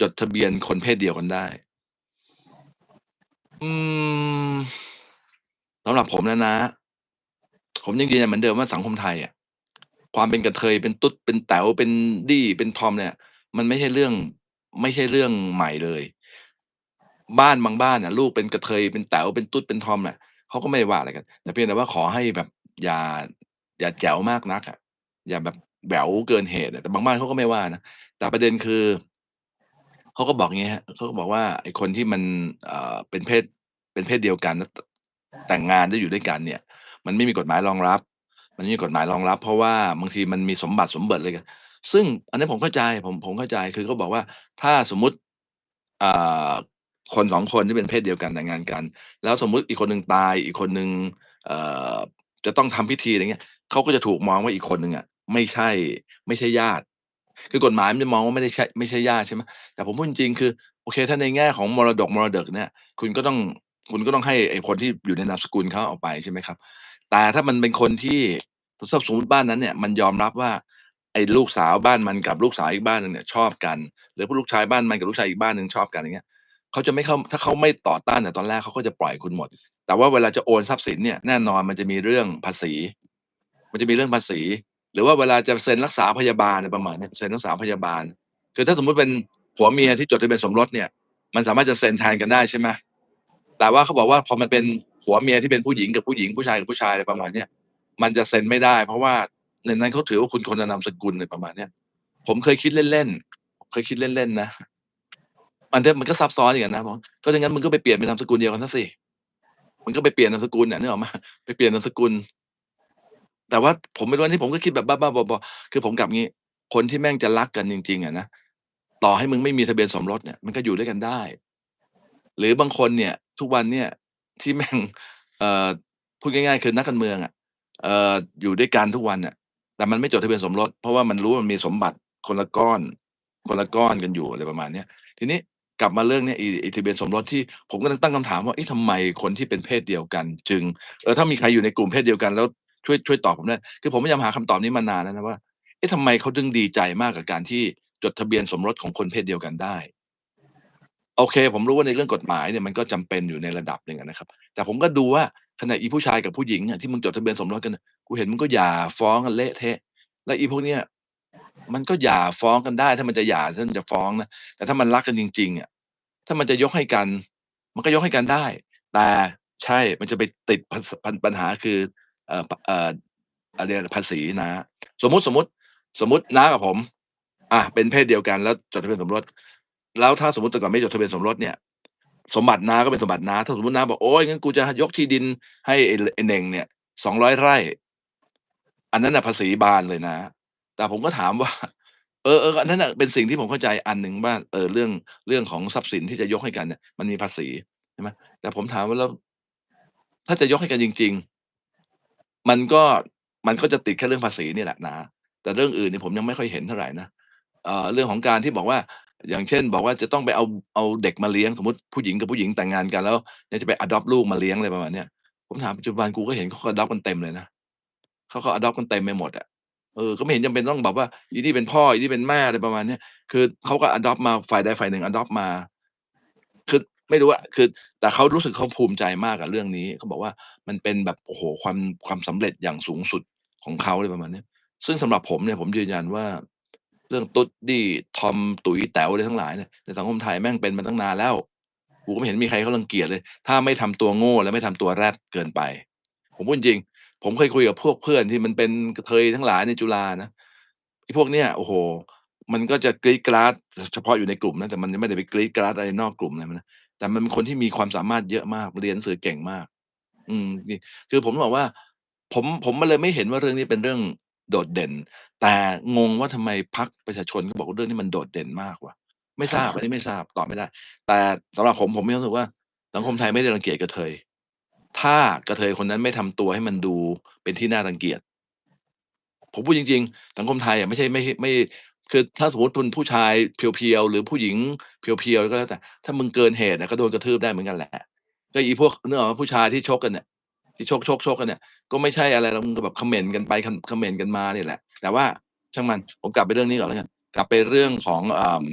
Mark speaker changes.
Speaker 1: จดทะเบียนคนเพศเดียวกันได้?อืมสำหรับผมนะน้าผมยังยืนยันเหมือนเดิมว่าสังคมไทยอะ ความเป็นกระเทยเป็นตุ๊ดเป็นแต๋วเป็นดี้เป็นทอมเนี่ย มันไม่ใช่เรื่อง ไม่ใช่เรื่องใหม่เลย บ้านบางบ้านน่ะ ลูกเป็นกระเทยเป็นแต๋วเป็นตุ๊ดเป็นทอมอะเขาก็ไม่ว่าอะไรกัน แต่เพียงแต่ว่าขอให้แบบ อย่า อย่าแจ๋วมากนักอะ อย่าแบบแหววเกินเหตุอะแต่บางบ้านเขาก็ไม่ว่านะแต่ประเด็นคือ เขาก็บอกงี้ครับเขาก็บอกว่าไอ้คนที่มันเอ่อเป็นเพศเป็นเพศเดียวกันแล้วตแต่งงานแล้อยู่ด้วยกันเนี่ย มันไม่มีกฎหมายรองรับ มันไม่มีกฎหมายรองรับ เพราะว่าบางทีมันมีสมบัติสมบิดอะไรกันซึ่งอันนี้ผมเข้าใจผมผมเข้าใจคือเขาบอกว่าถ้าสมมติอ่าคน2คนที่เป็นเพศเดียวกันแต่งงานกัน แล้วสมมุติอีกคนหนึ่งตาย อีกคนหนึ่งเอ่อจะต้องทำพิธีอะไรเงี้ยเขาก็จะถูกมองว่าอีกคนหนึ่งอะไม่ใช่ไม่ใช่ญาติ คือกฎหมายมันจะมองว่าไม่ได้ใช่ไม่ใช่ญาติใช่ไหมแต่ผมพูดจริงๆคือโอเค ถ้าในแง่ของมรดกมรดกเนี่ยคุณก็ต้องคุณก็ต้องให้ไอ้คนที่อยู่ในนามสกุลเขาเอาไปใช่ไหมครับ แต่ถ้ามันเป็นคนที่ถ้าสมมุติบ้านนั้นเนี่ยมันยอมรับว่าไอ้ลูกสาวบ้านมันกับลูกสาวอีกบ้านหนึ่งเนี่ยชอบกัน หรือพวกลูกชายบ้านมันกับลูกชายอีกบ้านหนึ่งชอบกันอย่างเงี้ยเขาจะไม่เข้าถ้าเขาไม่ต่อต้านแต่ตอนแรกเขาก็จะปล่อยคุณหมด แต่ว่าเวลาจะโอนทรัพย์สินเนี่ยแน่นอนมันจะมีเรื่องภาษี มันจะมีเรื่องภาษี หรือว่าเวลาจะเซ็นรักษาพยาบาลประมาณนี้เซ็นรักษาพยาบาล คือถ้าสมมุติเป็นผัวเมียที่จดทะเบียนสมรสเนี่ย มันสามารถจะเซ็นแทนกันได้ใช่ไหมแต่ว่าเขาบอกว่าพอมันเป็นผัวเมียที่เป็นผู้หญิงกับผู้หญิงผู้ชายกับผู้ชายอะไรประมาณเนี้ยมันจะเซ็นไม่ได้ เพราะว่าในนั้นเขาถือว่าคุณคนละนามสกุลอะไรประมาณเนี้ยผมเคยคิดเล่นๆเคยคิดเล่นๆนะมันก็มันก็ซับซ้อนอีกอะนะบอกก็อย่างงั้นมึงก็ไปเปลี่ยนเป็นนามสกุลเดียวกันเสียสิมึงก็ไปเปลี่ยนนามสกุลน่ะนึกออกไหมไปเปลี่ยนนามสกุล แต่ว่าผมไม่รู้อันนี้ผมก็คิดแบบบ้าๆบอๆคือผมกลับงี้ คนที่แม่งจะรักกันจริง ๆอะนะต่อให้มึงไม่มีทะเบียนสมรสเนี่ย มันก็อยู่ด้วยกันได้ หรือบางคนเนี่ย ทุกวันเนี่ยที่แม่งเอ่อพูดง่ายๆคือนักการเมืองอะเอ่ออยู่ด้วยกันทุกวันน่ะ แต่มันไม่จดทะเบียนสมรส เพราะว่ามันรู้ว่ามันมีสมบัติคนละก้อน คนละก้อนกันอยู่อะไรประมาณเนี้ยทีนี้กลับมาเรื่องเนี้ยไอ้ไอ้ทะเบียนสมรสที่ผมกำลังตั้งคำถามว่าเอ๊ะทำไมคนที่เป็นเพศเดียวกัน จึงเออถ้ามีใครอยู่ในกลุ่มเพศเดียวกัน แล้ว ช่วยช่วยตอบผมด้วยคือผมพยายามหาคำตอบนี้มานานแล้วนะว่าเอ๊ะทำไมเขาถึงดีใจมากกับการที่จดทะเบียนสมรสของคนเพศเดียวกันได้ โอเค ผมรู้ว่าในเรื่องกฎหมายเนี่ยมันก็จำเป็นอยู่ในระดับหนึ่งนะครับ แต่ผมก็ดูว่าขนาดอีผู้ชายกับผู้หญิงอะที่มึงจดทะเบียนสมรสกันกูเห็นมึงก็หย่าฟ้องกันเละเทะ แล้วอีพวกเนี้ยมันก็หย่าฟ้องกันได้ ถ้ามันจะหย่าถ้ามันจะฟ้องนะแต่ถ้ามันรักกันจริง ๆอะถ้ามันจะยกให้กัน มันก็ยกให้กันได้ แต่ใช่มันจะไปติดปัญหาคือ เอ่อเอ่ออะไรภาษีน้าสมมติสมมติสมมติน้ากับผม อะเป็นเพศเดียวกันแล้วจดทะเบียนสมรส แล้วถ้าสมมติแต่ก่อนไม่จดทะเบียนสมรสเนี่ย สมบัติน้าก็เป็นสมบัติน้า ถ้าสมมติน้าบอกโอ๊ยงั้นกูจะยกที่ดินให้ไอ้ลไอ้เหน่งเนี่ย200ไร่ อันนั้นน่ะภาษีบานเลยน้าแต่ผมก็ถามว่า เออๆอันนั้นน่ะเป็นสิ่งที่ผมเข้าใจอันหนึ่งว่าเออเรื่องเรื่องของทรัพย์สินที่จะยกให้กันเนี่ยมันมีภาษีใช่ไหมแต่ผมถามว่าแล้วถ้าจะยกให้กันจริง มันก็มันก็จะติดแค่เรื่องภาษีนี่แหละน้าแต่เรื่องอื่นนี่ผมยังไม่ค่อยเห็นเท่าไหร่นะเอ่อเรื่องของการที่บอกว่าอย่างเช่น บอกว่าจะต้องไปเอาเอาเด็กมาเลี้ยงสมมติผู้หญิงกับผู้หญิงแต่งงานกันแล้วเนี่ยจะไปอดอปลูกมาเลี้ยงอะไรประมาณเนี้ยผมถามปัจจุบันกูก็เห็นเขาก็อดอปกันเต็มเลยนะเขาก็อดอปกันเต็มไปหมดอะเออก็ไม่เห็นจำเป็นต้องแบบว่าอีนี่เป็นพ่ออีนี่เป็นแม่อะไรประมาณเนี้ยคือเขาก็อดอปมาฝ่ายใดฝ่ายหนึ่งอดอปมา คือ ไม่รู้อะคือ แต่เขารู้สึกเขาภูมิใจมากกับเรื่องนี้เขาบอกว่ามันเป็นแบบโอ้โฮความความสำเร็จอย่างสูงสุดของเขาอะไรประมาณนี้ซึ่งสำหรับผมเนี่ยผมยืนยันว่า เรื่องตุ๊ดดี้ทอมตุ๋ยแต๋วอะไรทั้งหลายเนี่ยในสังคมไทยแม่งเป็นมาตั้งนานแล้วกูก็ไม่เห็นมีใครเขารังเกียจเลย ถ้าไม่ทำตัวโง่และไม่ทำตัวแรดเกินไป ผมพูดจริง ผมเคยคุยกับพวกเพื่อนที่มันเป็นกระเทยทั้งหลายในจุฬานะไอ้พวกเนี้ยโอ้โฮมันก็จะกรี๊ดกราดเฉพาะอยู่ในกลุ่มนะแต่มันไม่ได้ไปกรี๊ดกราดอะไรนอกกลุ่มอะไรนะ แต่มันเป็นคนที่มีความสามารถเยอะมากเรียนหนังสือเก่งมาก อืมนี่คือผมบอกว่า ผมผมก็เลยไม่เห็นว่าเรื่องนี้เป็นเรื่องโดดเด่น แต่งงว่าทำไมพรรคประชาชนเขาบอกว่าเรื่องนี้มันโดดเด่นมากวะไม่ทราบอันนี้ไม่ทราบตอบไม่ได้ แต่สำหรับผมผมมีความรู้สึกว่า สังคมไทยไม่ได้รังเกียจกระเทย ถ้ากระเทยคนนั้นไม่ทำตัวให้มันดูเป็นที่น่ารังเกียจผมพูดจริง ๆ สังคมไทยอะไม่ใช่ไม่ไม่ คือถ้าสมมติคุณผู้ชายเพียวๆหรือผู้หญิงเพียวๆก็แล้วแต่ ถ้ามึงเกินเหตุอะก็โดนกระทืบได้เหมือนกันแหละ ก็อีพวกเนื้อผู้ชายที่ชกกันเนี่ยที่ชกชกชกกันเนี่ยก็ไม่ใช่อะไรแล้วมึงก็แบบคอมเมนต์กันไปคอมเมนต์กันมาเนี่ยแหละ แต่ว่าช่างมันผมกลับไปเรื่องนี้ก่อนแล้วกันกลับไปเรื่องของอ่อ